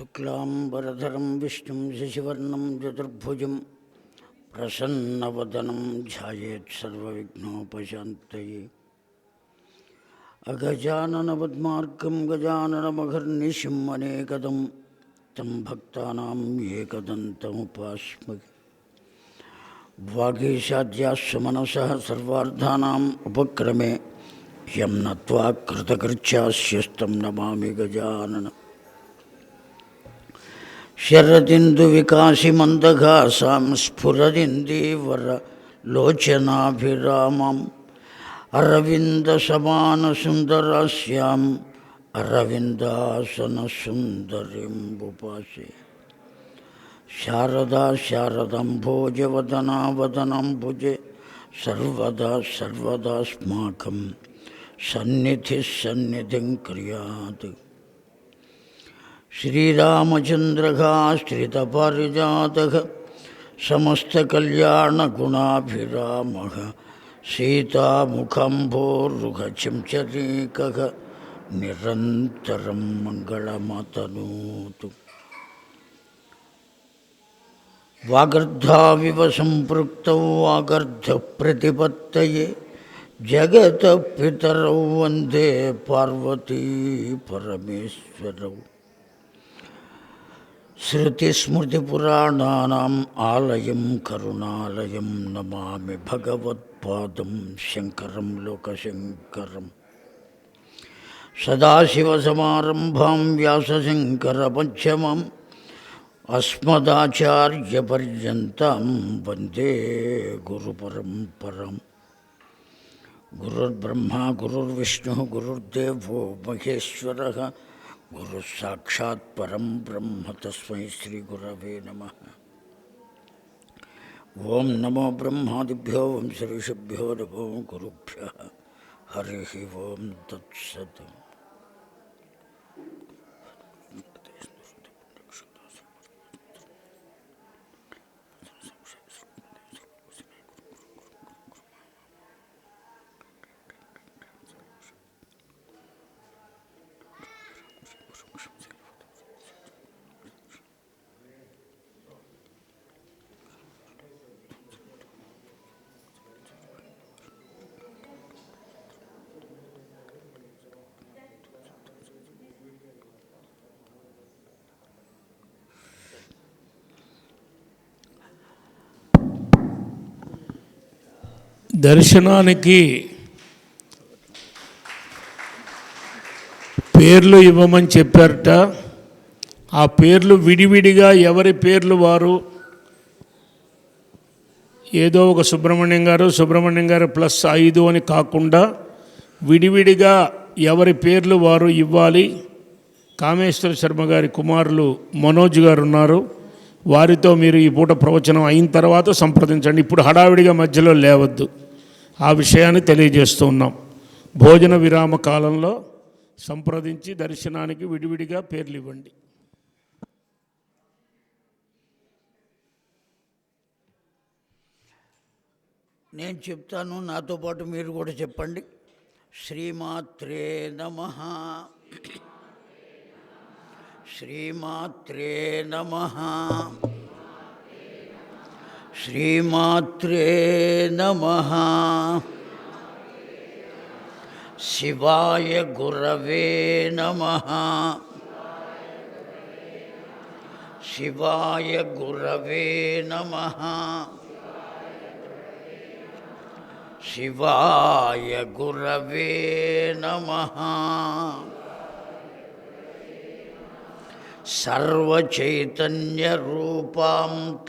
शुक्लाम्बरधरं विष्णुं शशिवर्णं चतुर्भुजं प्रसन्नवदनं ध्यायेत्सर्वविघ्नोपशान्तये अगजाननपद्मार्गं गजाननमघर्निशम् अनेकदं तं भक्तानां एकदन्तमुपास्मि। वागीशाद्यास्वमनसः सर्वार्थानाम् उपक्रमे यं नत्वा कृतकृत्यास्यस्तं नमामि गजाननम् శరదిందు వికాసి మందఘాసాం స్ఫురదిందీవర లోచనాభిరామం. అరవింద సమాన సుందరాస్యాం అరవిందాసన సుందరిం ఉపాసే శారదా శారదంభోజవదనా వదనంభుజే సర్వదా సర్వదాస్మాకం సన్నిధి సన్నిధిం క్రియాత్. श्रीरामचन्द्रघाश्रितपारिजातः समस्तकल्याणगुणाभिरामः सीतामुखम्भोरुघचिंचरीकः निरन्तरं मङ्गलमतनोतु वागर्धाविव सम्पृक्तौ वागर्धप्रतिपत्तये जगतपितरौ वन्दे पार्वती परमेश्वरौ పరమేశ్వరౌ శృతిస్మృతిపురాణానాम् ఆలయం కరుణాలయం నమామి భగవత్పాదం శంకరం లోకశంకరం సదాశివసమారంభాం వ్యాసశంకరపంచమం అస్మదాచార్యపర్యంతం వందే గురుపరంపరం గురుర్బ్రహ్మా గురుర్విష్ణు గురుర్దేవో మహేశ్వర గురు సాక్షాత్ गुरुसाक्षात् परम ब्रह्म तस्मय श्री गुरव नम। ओं नमो ब्रह्मादिभ्यो वंशऋषिभ्यो नमो गुरुभ्य। हरि ओं तत्सत्। దర్శనానికి పేర్లు ఇవ్వమని చెప్పారట. ఆ పేర్లు విడివిడిగా ఎవరి పేర్లు వారు? ఏదో ఒక సుబ్రహ్మణ్యం గారు సుబ్రహ్మణ్యం గారు ప్లస్ ఐదు అని కాకుండా విడివిడిగా ఎవరి పేర్లు వారు ఇవ్వాలి? కామేశ్వర శర్మ గారి కుమారులు మనోజ్ గారు ఉన్నారు. వారితో మీరు ఈ పూట ప్రవచనం అయిన తర్వాత సంప్రదించండి. ఇప్పుడు హడావిడిగా మధ్యలో లేవద్దు. ఆ విషయాన్ని తెలియజేస్తూ ఉన్నాం. భోజన విరామ కాలంలో సంప్రదించి దర్శనానికి విడివిడిగా పేర్లు ఇవ్వండి. నేను చెప్తాను నాతో పాటు మీరు కూడా చెప్పండి. శ్రీమాత్రే నమ. శ్రీమాత్రే నమ శ్రీమాత్రే నమ శివాయ గురవే నమ శివాయ గురవే నమ శివాయ सर्वचैतन्यरूपां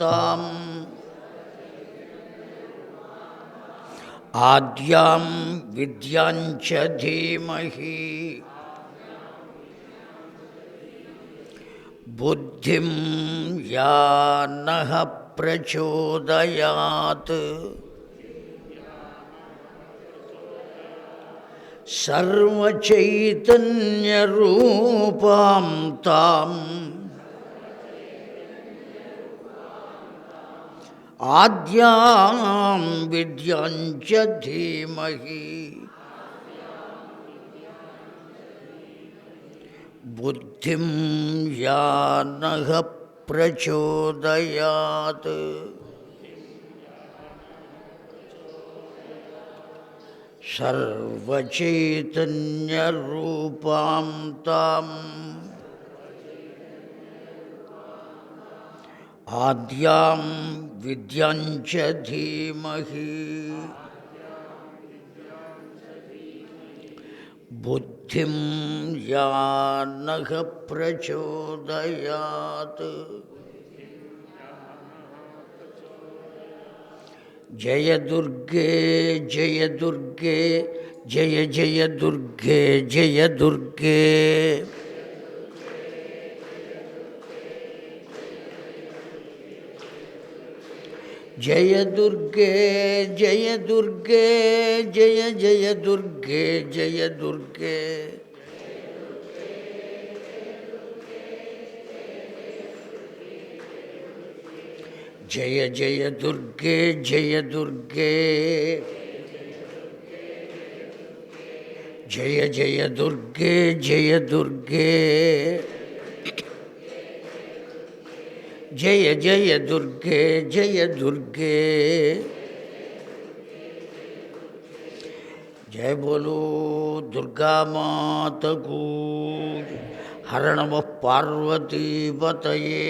ताम् आद्यां विद्याञ्च धीमहि बुद्धिं या नः प्रचोदयात् सर्वचैतन्यरूपां ताम्। आद्यां विद्याञ्च धीमहि। बुद्धिं या नः प्रचोदयात्। सर्वचैतन्यरूपां ताम्। आद्यां विद्याञ्च धीमहि। बुद्धिं यानः प्रचोदयात्। जय दुर्गे जय दुर्गे, जय जय दुर्गे जय दुर्गे। जय दुर्गे जय दुर्गे, जय जय दुर्गे जय दुर्गे। जय जय दुर्गे जय दुर्गे। जय जय दुर्गे जय दुर्गे। जय जय दुर्गे जय दुर्गे। जय बोलो दुर्गा मात को। हर नम పార్వతీపతయే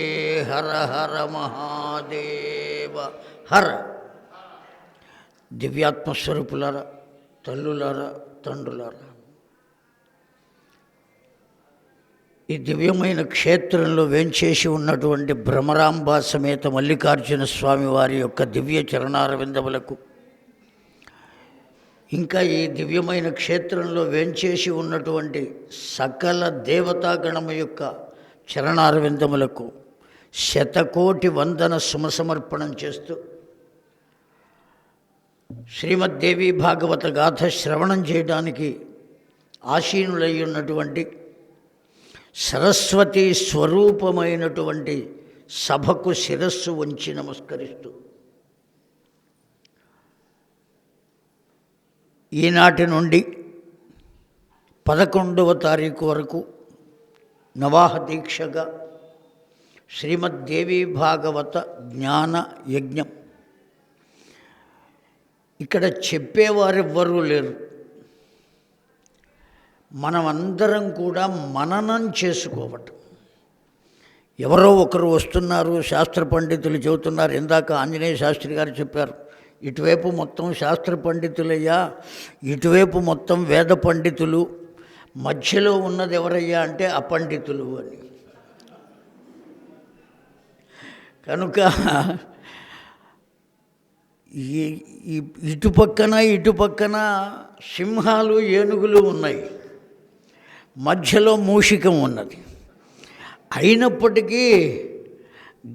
హర హర మహాదేవ. హర. దివ్యాత్మస్వరూపులారా తల్లులారా తండ్రులారా. ఈ దివ్యమైన క్షేత్రంలో వేంచేసి ఉన్నటువంటి భ్రమరాంబ సమేత మల్లికార్జున స్వామి వారి యొక్క దివ్య చరణారవిందములకు ఇంకా ఈ దివ్యమైన క్షేత్రంలో వేంచేసి ఉన్నటువంటి సకల దేవతాగణము యొక్క చరణారవిందములకు శతకోటి వందన సుమసమర్పణం చేస్తూ శ్రీమద్దేవి భాగవత గాథ శ్రవణం చేయడానికి ఆసీనులై ఉన్నటువంటి సరస్వతి స్వరూపమైనటువంటి సభకు శిరస్సు వంచి నమస్కరిస్తూ ఈనాటి నుండి పదకొండవ తారీఖు వరకు నవాహ దీక్షగా శ్రీమద్దేవి భాగవత జ్ఞాన యజ్ఞం. ఇక్కడ చెప్పేవారెవ్వరూ లేరు. మనమందరం కూడా మననం చేసుకోవటం. ఎవరో ఒకరు వస్తున్నారు శాస్త్ర పండితులు చెబుతున్నారు ఇందాక ఆంజనేయ శాస్త్రి గారు చెప్పారు. ఇటువైపు మొత్తం శాస్త్ర పండితులయ్యా ఇటువైపు మొత్తం వేద పండితులు మధ్యలో ఉన్నది ఎవరయ్యా అంటే అపండితులు అని. కనుక ఇటు పక్కన ఇటుపక్కన ఇటుపక్కన సింహాలు ఏనుగులు ఉన్నాయి. మధ్యలో మూషికం ఉన్నది. అయినప్పటికీ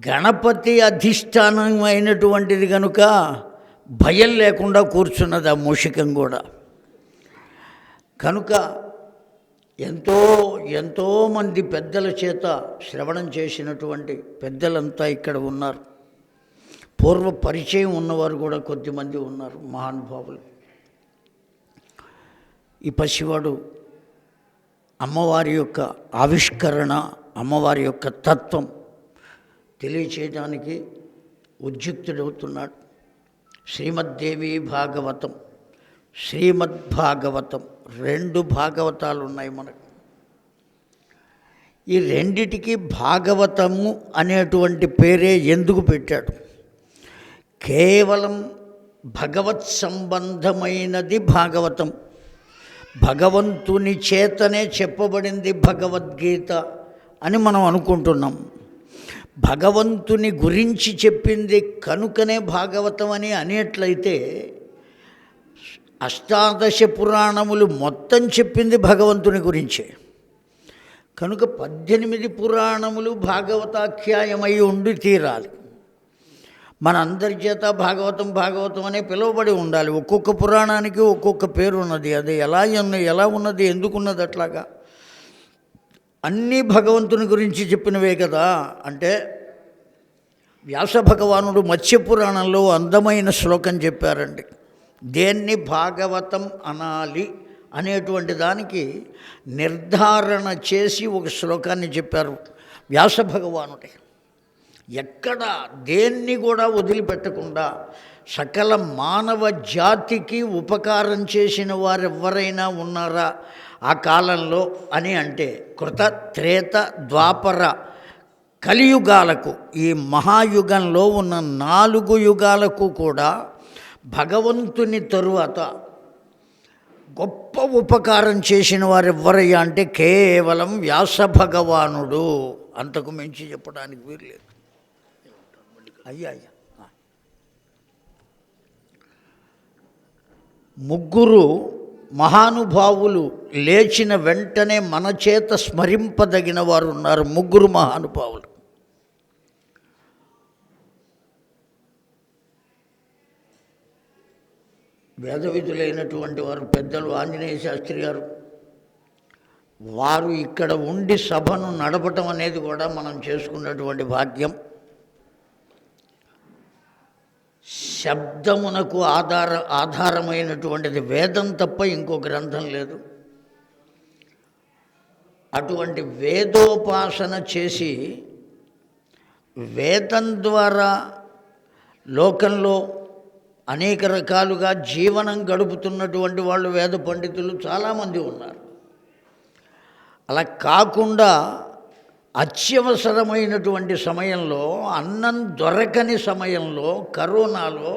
గణపతి అధిష్టానం అయినటువంటిది కనుక భయం లేకుండా కూర్చున్నది ఆ మూషికం కూడా. కనుక ఎంతో ఎంతోమంది పెద్దల చేత శ్రవణం చేసినటువంటి పెద్దలంతా ఇక్కడ ఉన్నారు. పూర్వ పరిచయం ఉన్నవారు కూడా కొద్దిమంది ఉన్నారు మహానుభావులు. ఈ పసివాడు అమ్మవారి యొక్క ఆవిష్కరణ అమ్మవారి యొక్క తత్వం తెలియచేయడానికి ఉద్యుక్తుడవుతున్నాడు. శ్రీమద్దేవి భాగవతం. శ్రీమద్భాగవతం. రెండు భాగవతాలు ఉన్నాయి మనకు. ఈ రెండిటికి భాగవతము అనేటువంటి పేరే ఎందుకు పెట్టాడు? కేవలం భగవత్ సంబంధమైనది భాగవతం. భగవంతుని చేతనే చెప్పబడింది భగవద్గీత అని మనం అనుకుంటున్నాం. భగవంతుని గురించి చెప్పింది కనుకనే భాగవతం అని అనేట్లయితే అష్టాదశ పురాణములు మొత్తం చెప్పింది భగవంతుని గురించే. కనుక పద్దెనిమిది పురాణములు భాగవతాఖ్యాయమై ఉండి తీరాలి. మన అందరి చేత భాగవతం భాగవతం అనే పిలువబడి ఉండాలి. ఒక్కొక్క పురాణానికి ఒక్కొక్క పేరు ఉన్నది అది ఎలా ఎలా ఉన్నది ఎందుకున్నది అట్లాగా? అన్నీ భగవంతుని గురించి చెప్పినవే కదా. అంటే వ్యాస భగవానుడు మత్స్య పురాణంలో అందమైన శ్లోకం చెప్పారండి. దేన్ని భాగవతం అనాలి అనేటువంటి దానికి నిర్ధారణ చేసి ఒక శ్లోకాన్ని చెప్పారు వ్యాస భగవానుడే. ఎక్కడ దేన్ని కూడా వదిలిపెట్టకుండా సకల మానవ జాతికి ఉపకారం చేసిన వారు ఎవరైనా ఉన్నారా? ఆ కాలంలో అని అంటే కృత త్రేత ద్వాపర కలియుగాలకు ఈ మహాయుగంలో ఉన్న నాలుగు యుగాలకు కూడా భగవంతుని తరువాత గొప్ప ఉపకారం చేసిన వారు ఎవరయ్యా అంటే కేవలం వ్యాస భగవానుడు. అంతకు మించి చెప్పడానికి వీరలేదు అయ్యా అయ్యా. ముగ్గురు మహానుభావులు లేచిన వెంటనే మన చేత స్మరింపదగిన వారు ఉన్నారు ముగ్గురు మహానుభావులు. వేదవిధులైనటువంటి వారు పెద్దలు ఆంజనేయ శాస్త్రి గారు వారు ఇక్కడ ఉండి సభను నడపటం అనేది కూడా మనం చేసుకున్నటువంటి భాగ్యం. శబ్దమునకు ఆధార ఆధారమైనటువంటిది వేదం తప్ప ఇంకో గ్రంథం లేదు. అటువంటి వేదోపాసన చేసి వేదం ద్వారా లోకంలో అనేక రకాలుగా జీవనం గడుపుతున్నటువంటి వాళ్ళు వేద పండితులు చాలామంది ఉన్నారు. అలా కాకుండా అత్యవసరమైనటువంటి సమయంలో అన్నం దొరకని సమయంలో కరోనాలో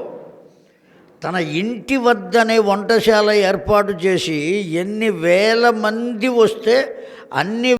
తన ఇంటి వద్దనే వంటశాల ఏర్పాటు చేసి ఎన్ని వేల మంది వస్తే అన్ని